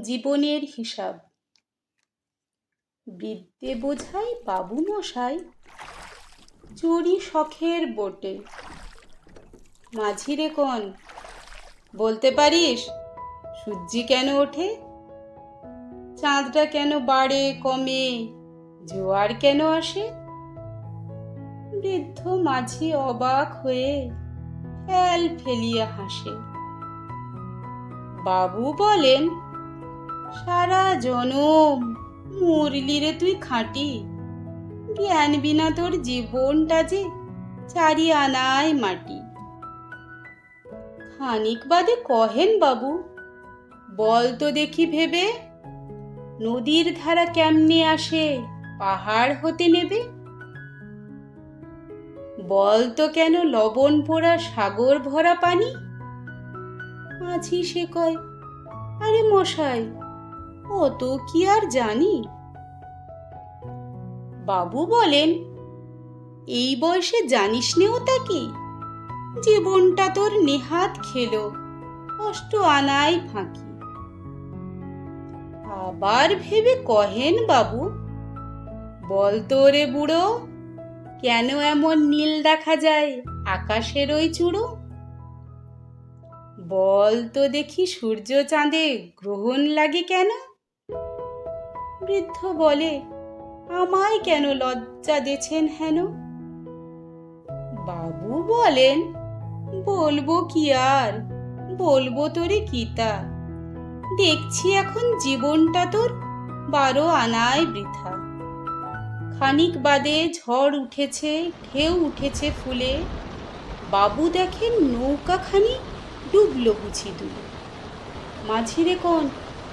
জীবনের হিসাব। বিদ্যে বোঝাই বাবু মশাই, চুরি শখের বোটে। মাঝিরে কোন, বলতে পারিস? সূর্যি কেন ওঠে? চাঁদটা কেন বাড়ে, কমে? জোয়ার কেন আসে? বৃদ্ধ মাঝি অবাক হয়ে ফেল ফেলিয়া হাসে। বাবু বলেন সারা জনম মরলি রে তুই খাঁটি। জ্ঞান বিনা তোর জীবনটা যে চারি আনায় মাটি। খানিক বাদে কহেন বাবু, বল তো দেখি ভেবে, নদীর ধারা কেমনে আসে, পাহাড় হতে নেবে? বল তো কেন লবণ পোড়া সাগর ভরা পানি? মাঝি সে কয়, আরে মশাই অত কি আর জানি। বাবু বলেন, এই বয়সে জানিস নেও তা কি? জীবনটা তোর নেহাত খেলো, কষ্ট আনাই ফাঁকি। আবার ভেবে কহেন বাবু, বল তো রে বুড়ো, কেন এমন নীল দেখা যায় আকাশের ওই চূড়ো? বল তো দেখি সূর্য চাঁদে গ্রহণ লাগে কেন? বৃদ্ধ বলে, আমায় কেন লজ্জা দেছেন হেন? বাবু বলেন, বলব কি আর? বলব তোরে কিতা দেখছি এখন জীবনটা তোর বারো আনায় বৃথা। খানিক বাদে ঝড় উঠেছে, ঢেউ উঠেছে ফুলে। বাবু দেখেন নৌকাখানি ডুবলো বুঝি দুলে মাঝি রে কোন,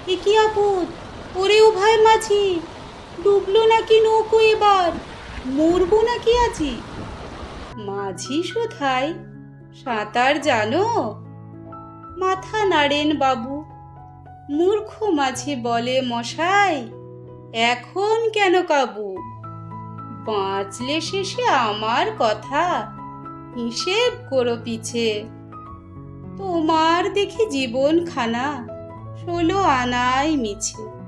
এ কি আপদ? ওরে ভাই মাঝি, ডুবলো নাকি নৌকো এবার? মরবো নাকি আজি? মাঝি শোধাই সাঁতার জানো? মাথা নাড়েন বাবু, মূর্খ মাঝি বলে মশাই, এখন কেন কাবু? বাঁচলে শেষে আমার কথা, হিসেব করো পিছে। তোমার দেখি জীবন খানা ষোলো আনায় মিছে।